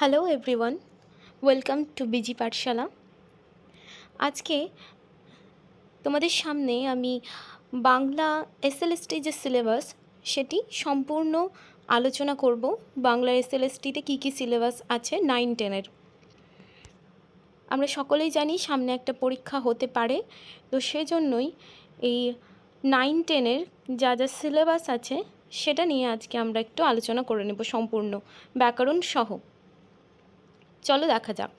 Hello everyone welcome to BG Pathshala আজকে তোমাদের সামনে আমি বাংলা এসএলএসটি যে সিলেবাস সেটি সম্পূর্ণ আলোচনা করব। বাংলা এসএলএসটিতে কী কী সিলেবাস আছে? নাইন টেনের আমরা সকলেই জানি সামনে একটা পরীক্ষা হতে পারে। তো সেজন্যই এই নাইন টেনের যা যা সিলেবাস আছে, সেটা নিয়ে আজকে আমরা একটু আলোচনা করে নেব সম্পূর্ণ। ব্যাকরণ সহ। চলো দেখা যাক।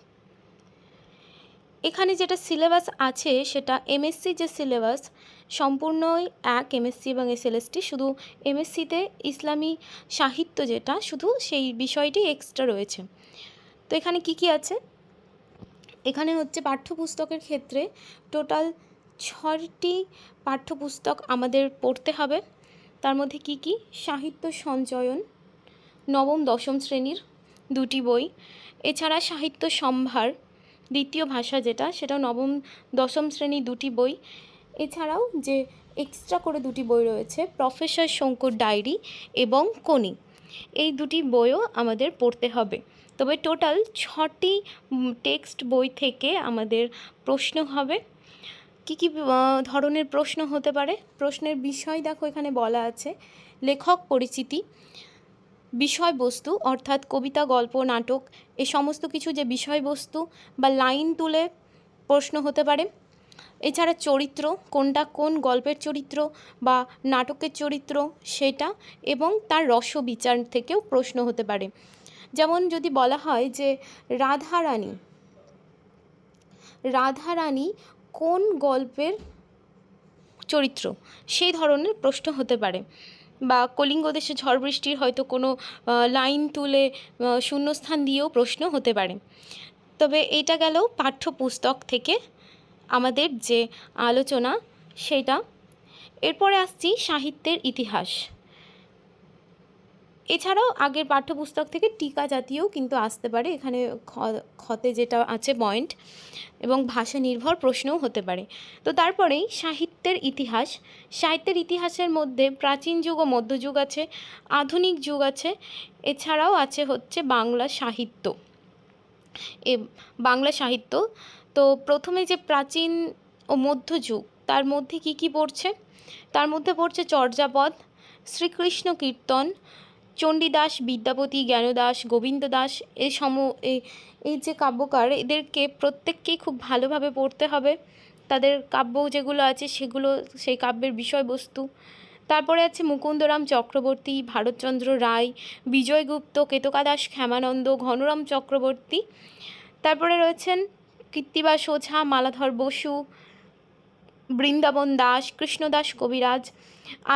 এখানে যেটা সিলেবাস আছে সেটা এমএসসি যে সিলেবাস সম্পূর্ণই এক এমএসসি এবং এসএলএসটি শুধু এমএসসিতে ইসলামী সাহিত্য যেটা, শুধু সেই বিষয়টি এক্সট্রা রয়েছে। তো এখানে কি কি আছে? এখানে হচ্ছে পাঠ্যপুস্তকের ক্ষেত্রে টোটাল ছটি পাঠ্যপুস্তক আমাদের পড়তে হবে। তার মধ্যে কি কি? সাহিত্য সঞ্চয়ন, নবম, দশম শ্রেণির দুটি বই এছাড়া সাহিত্য সম্ভার, দ্বিতীয় ভাষা যেটা সেটা নবম, দশম শ্রেণি দুটি বই। এছাড়াও যে এক্সট্রা করে দুটি বই রয়েছে প্রফেসর শঙ্কুর ডায়েরি এবং কোনি এই দুটি বইও আমাদের পড়তে হবে। তবে টোটাল ছটি টেক্সট বই থেকে আমাদের প্রশ্ন হবে। কী কী ধরনের প্রশ্ন হতে পারে? প্রশ্নের বিষয় দেখো এখানে বলা আছে। লেখক পরিচিতি বিষয়বস্তু, অর্থাৎ কবিতা, গল্প, নাটক, এ সমস্ত কিছু যে বিষয়বস্তু বা লাইন তুলে প্রশ্ন হতে পারে। এছাড়া চরিত্র, কোনটা কোন গল্পের চরিত্র বা নাটকের চরিত্র সেটা এবং তার রসবিচার থেকেও প্রশ্ন হতে পারে। যেমন যদি বলা হয় যে রাধারানী রাধারানী কোন গল্পের চরিত্র? সেই ধরনের প্রশ্ন হতে পারে। বা কলিঙ্গ দেশে ঝড় বৃষ্টির হয়তো কোনো লাইন তুলে শূন্যস্থান দিয়েও প্রশ্ন হতে পারে। তবে এটা গেল পাঠ্যপুস্তক থেকে আমাদের যে আলোচনা, সেটা। এরপরে আসছি সাহিত্যের ইতিহাস। এছাড়াও আগের পাঠ্যপুস্তক থেকে টিকা জাতীয়ও কিন্তু আসতে পারে, এখানে খতে যেটা আছে পয়েন্ট এবং ভাষা নির্ভর প্রশ্নও হতে পারে। তো তারপরেই সাহিত্যের ইতিহাস। সাহিত্যের ইতিহাসের মধ্যে প্রাচীন যুগ ও মধ্যযুগ আছে, আধুনিক যুগ আছে, এছাড়াও আছে হচ্ছে বাংলা সাহিত্য। এ, বাংলা সাহিত্য। তো প্রথমে যে প্রাচীন ও মধ্যযুগ, তার মধ্যে কি কি পড়ছে? তার মধ্যে পড়ছে চর্যাপদ, শ্রীকৃষ্ণ কীর্তন চণ্ডীদাস, বিদ্যাপতি, জ্ঞানদাস গোবিন্দ দাস এই সম, এই যে কাব্যকার, এদেরকে প্রত্যেককেই খুব ভালোভাবে পড়তে হবে। তাদের কাব্য যেগুলো আছে সেগুলো, সেই কাব্যের বিষয়বস্তু। তারপরে আছে মুকুন্দরাম চক্রবর্তী, ভারতচন্দ্র রায়, বিজয়গুপ্ত কেতকা দাস ক্ষেমানন্দ, ঘনরাম চক্রবর্তী। তারপরে রয়েছেন কৃত্তিবাস ওঝা মালাধর বসু বৃন্দাবন দাস কৃষ্ণদাস কবিরাজ,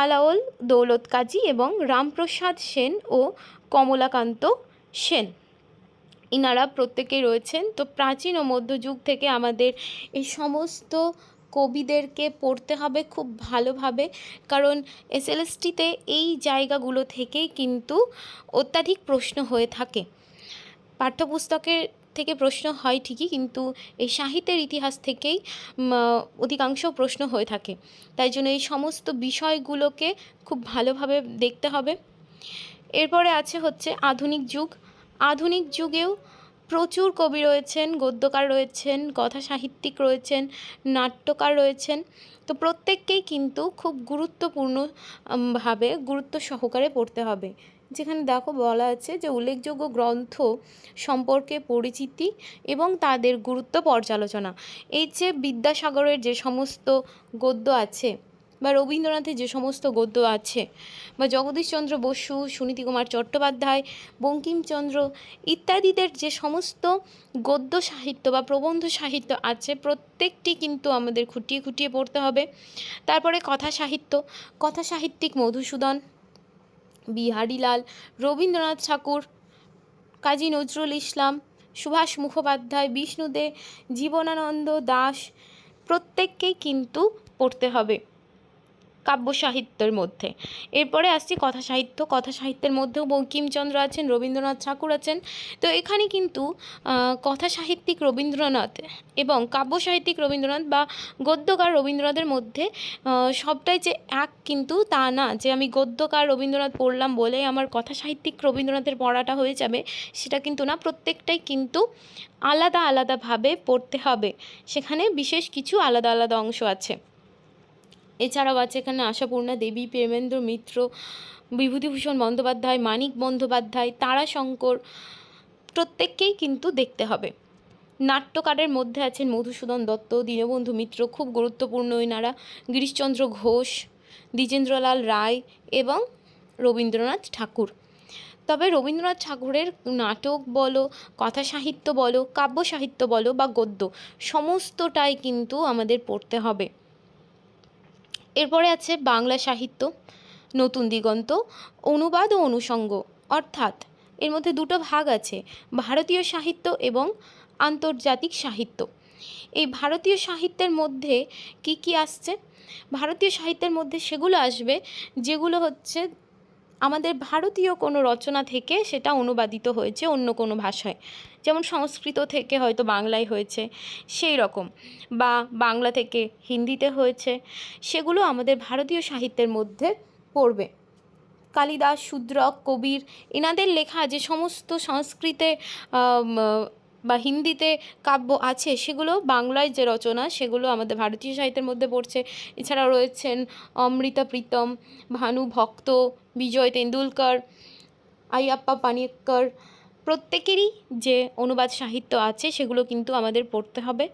আলাওল, দৌলত কাজী এবং রামপ্রসাদ সেন ও কমলাকান্ত সেন। ইনারা প্রত্যেকেই রয়েছেন। তো প্রাচীন ও মধ্যযুগ থেকে আমাদের এই সমস্ত কবিদেরকে পড়তে হবে খুব ভালোভাবে, কারণ এসএলএসটিতে এই জায়গাগুলো থেকেই কিন্তু অত্যাধিক প্রশ্ন হয়ে থাকে। পাঠ্যপুস্তকের থেকে প্রশ্ন হয় ঠিকই, কিন্তু এই সাহিত্যের ইতিহাস থেকেই অধিকাংশ প্রশ্ন হয়ে থাকে। তাই জন্য এই সমস্ত বিষয়গুলোকে খুব ভালোভাবে দেখতে হবে। এরপরে আছে হচ্ছে আধুনিক যুগ। আধুনিক যুগেও প্রচুর কবি রয়েছেন, গদ্যকার রয়েছেন, কথা সাহিত্যিক রয়েছেন, নাট্যকার রয়েছেন। তো প্রত্যেককেই কিন্তু খুব গুরুত্বপূর্ণভাবে গুরুত্ব সহকারে পড়তে হবে। যেখানে দেখো বলা আছে যে উল্লেখযোগ্য গ্রন্থ সম্পর্কে পরিচিতি এবং তাদের গুরুত্ব পর্যালোচনা। এই যে বিদ্যাসাগরের যে সমস্ত গদ্য আছে বা রবীন্দ্রনাথের যে সমস্ত গদ্য আছে বা জগদীশচন্দ্র বসু সুনীতি কুমার চট্টোপাধ্যায়, বঙ্কিমচন্দ্র ইত্যাদিদের যে সমস্ত গদ্য সাহিত্য বা প্রবন্ধ সাহিত্য আছে প্রত্যেকটি কিন্তু আমাদের খুঁটিয়ে খুঁটিয়ে পড়তে হবে। তারপরে কথা সাহিত্য কথা সাহিত্যিক মধুসূদন বিহারীলাল, রবীন্দ্রনাথ ঠাকুর, কাজী নজরুল ইসলাম, সুভাষ মুখোপাধ্যায় বিষ্ণুদে জীবনানন্দ দাস, প্রত্যেককেই কিন্তু পড়তে হবে। কাব্য সাহিত্যের মধ্যে। এরপরে আসছি কথা সাহিত্য। কথা সাহিত্যের মধ্যেও বঙ্কিমচন্দ্র আছেন, রবীন্দ্রনাথ ঠাকুর আছেন। তো এখানে কিন্তু কথা সাহিত্যিক রবীন্দ্রনাথ এবং কাব্য সাহিত্যিক রবীন্দ্রনাথ বা গদ্যকার রবীন্দ্রনাথের মধ্যে সবটাই যে এক কিন্তু তা না। যে আমি গদ্যকার রবীন্দ্রনাথ পড়লাম বলে আমার কথা সাহিত্যিক রবীন্দ্রনাথের পড়াটা হয়ে যাবে, সেটা কিন্তু না। প্রত্যেকটাই কিন্তু আলাদা আলাদাভাবে পড়তে হবে। সেখানে বিশেষ কিছু আলাদা আলাদা অংশ আছে। এছাড়াও আছে এখানে আশাপূর্ণা দেবী, প্রেমেন্দ্র মিত্র, বিভূতিভূষণ বন্দ্যোপাধ্যায়, মানিক বন্দ্যোপাধ্যায়, তারাশঙ্কর, প্রত্যেককেই কিন্তু দেখতে হবে। নাট্যকারের মধ্যে আছেন মধুসূদন দত্ত, দীনবন্ধু মিত্র, খুব গুরুত্বপূর্ণ এনারা গিরিশচন্দ্র ঘোষ, দ্বিজেন্দ্রলাল রায় এবং রবীন্দ্রনাথ ঠাকুর। তবে রবীন্দ্রনাথ ঠাকুরের নাটক বলো, কথা সাহিত্য বলো, কাব্য সাহিত্য বলো বা গদ্য, সমস্তটাই কিন্তু আমাদের পড়তে হবে। এরপরে আছে বাংলা সাহিত্য, নতুন দিগন্ত, অনুবাদ ও অনুষঙ্গ অর্থাৎ এর মধ্যে দুটো ভাগ আছে, ভারতীয় সাহিত্য এবং আন্তর্জাতিক সাহিত্য। এই ভারতীয় সাহিত্যের মধ্যে কি কি আসছে? ভারতীয় সাহিত্যের মধ্যে সেগুলো আসবে, যেগুলো হচ্ছে আমাদের ভারতীয় কোনো রচনা থেকে সেটা অনুবাদিত হয়েছে অন্য কোনো ভাষায়। যেমন সংস্কৃত থেকে হয়তো বাংলায় হয়েছে, সেই রকম। বা বাংলা থেকে হিন্দিতে হয়েছে, সেগুলো আমাদের ভারতীয় সাহিত্যের মধ্যে পড়বে। কালিদাস, শূদ্রক, কবির, এনাদের লেখা যে সমস্ত সংস্কৃতে বা হিন্দিতে কাব্য আছে, সেগুলো বাংলায় যে রচনা, সেগুলো আমাদের ভারতীয় সাহিত্যের মধ্যে পড়ছে। এছাড়াও রয়েছেন অমৃতা প্রীতম, ভানু ভক্ত, বিজয় তেন্ডুলকর, আইয়াপ্পা পানিক্কর প্রত্যেকেরই যে অনুবাদ সাহিত্য আছে, সেগুলো কিন্তু আমাদের পড়তে হবে।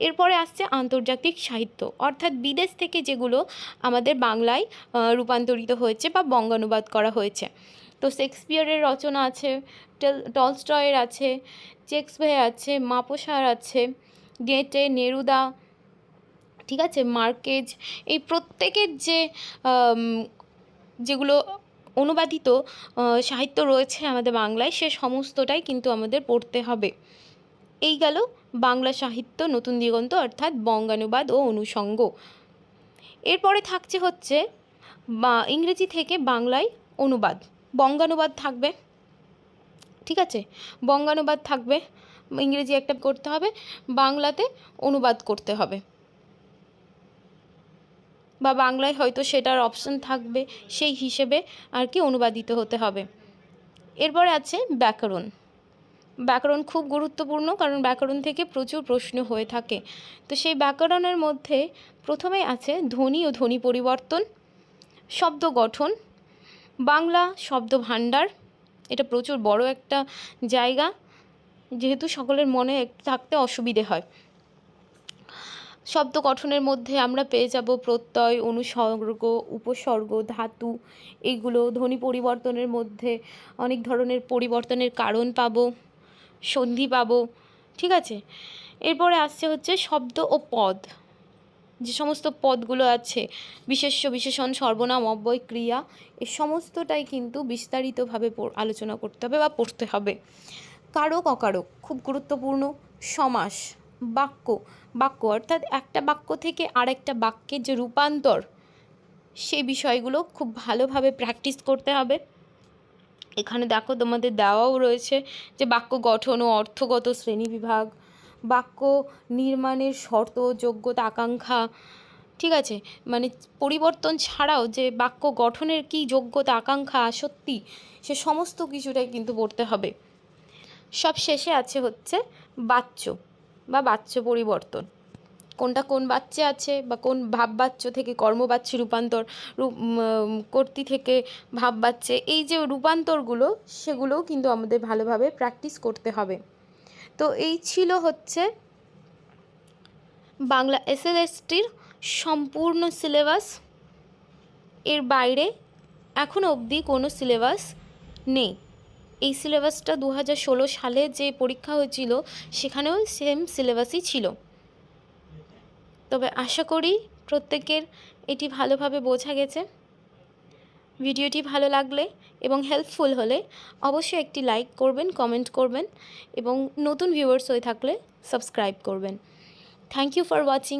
এরপরে আসছে আন্তর্জাতিক সাহিত্য। অর্থাৎ বিদেশ থেকে যেগুলো আমাদের বাংলায় রূপান্তরিত হয়েছে বা বঙ্গানুবাদ করা হয়েছে। তো শেক্সপিয়ারের রচনা আছে, টেল- টলস্টয়ের আছে চেক্সভে আছে, মাপোসার আছে, গেটে, নেরুদা, ঠিক আছে, মার্কেজ, এই প্রত্যেকের যে যেগুলো অনুবাদিত সাহিত্য রয়েছে আমাদের বাংলায়, সে সমস্তটাই কিন্তু আমাদের পড়তে হবে। এই গেল বাংলা সাহিত্য নতুন দিগন্ত, অর্থাৎ বঙ্গানুবাদ ও অনুষঙ্গ এরপরে থাকছে হচ্ছে, বা, ইংরেজি থেকে বাংলায় অনুবাদ। বঙ্গানুবাদ থাকবে। ঠিক আছে? বঙ্গানুবাদ থাকবে, ইংরেজি একটা করতে হবে, বাংলাতে অনুবাদ করতে হবে। বা বাংলায় হয়তো সেটার অপশন থাকবে, সেই হিসেবে আর কি অনুবাদিত হতে হবে। এরপরে আছে ব্যাকরণ। ব্যাকরণ খুব গুরুত্বপূর্ণ, কারণ ব্যাকরণ থেকে প্রচুর প্রশ্ন হয়ে থাকে। তো সেই ব্যাকরণের মধ্যে প্রথমে আছে ধ্বনি ও ধ্বনি পরিবর্তন, শব্দ গঠন, বাংলা শব্দ ভাণ্ডার এটা প্রচুর বড় একটা জায়গা। যেহেতু সকলের মনে থাকতে অসুবিধে হয়। শব্দ গঠনের মধ্যে আমরা পেয়ে যাব প্রত্যয়, অনুসর্গ, উপসর্গ, ধাতু। এইগুলো ধ্বনি পরিবর্তনের মধ্যে অনেক ধরনের পরিবর্তনের কারণ পাব, সন্ধি পাব, ঠিক আছে? এরপরে আসছে হচ্ছে শব্দ ও পদ। যে সমস্ত পদগুলো আছে, বিশেষ্য, বিশেষণ, সর্বনাম, অব্যয়, ক্রিয়া এই সমস্তটাই কিন্তু বিস্তারিতভাবে আলোচনা করতে হবে বা পড়তে হবে। কারক, অকারক, খুব গুরুত্বপূর্ণ। সমাস, বাক্য বাক্য অর্থাৎ একটা বাক্য থেকে আরেকটা বাক্যের যে রূপান্তর সেই বিষয়গুলো খুব ভালোভাবে প্র্যাকটিস করতে হবে। এখানে দেখো তোমাদের দেওয়াও রয়েছে যে বাক্য গঠন ও অর্থগত শ্রেণীবিভাগ বাক্য, নির্মাণের শর্ত, যোগ্যতা, আকাঙ্ক্ষা, ঠিক আছে? মানে পরিবর্তন ছাড়াও যে বাক্য গঠনের কি যোগ্যতা, আকাঙ্ক্ষা, আসক্তি, সে সমস্ত কিছুটাই কিন্তু পড়তে হবে। সব শেষে আছে হচ্ছে বাচ্য বা বাচ্য পরিবর্তন। কোনটা কোন বাচ্চা আছে বা কোন ভাব বাচ্য থেকে কর্মবাচ্যে রূপান্তর, রূপ কর্তৃ থেকে ভাব বাচ্চে এই যে রূপান্তরগুলো, সেগুলোও কিন্তু আমাদের ভালোভাবে প্র্যাকটিস করতে হবে। তো এই ছিল হচ্ছে বাংলা এসএলএসটির সম্পূর্ণ সিলেবাস। এর বাইরে এখনও অবধি কোনো সিলেবাস নেই। এই সিলেবাসটা দু ষোলো সালে যে পরীক্ষা হয়েছিল, সেখানেও সেম সিলেবাসই ছিল। তবে আশা করি প্রত্যেকের এটি ভালোভাবে বোঝা গেছে। ভিডিওটি ভালো লাগলে এবং হেল্পফুল হলে অবশ্যই একটি লাইক করবেন কমেন্ট করবেন এবং নতুন ভিউয়ার্স হয়ে থাকলে সাবস্ক্রাইব করবেন। Thank you for watching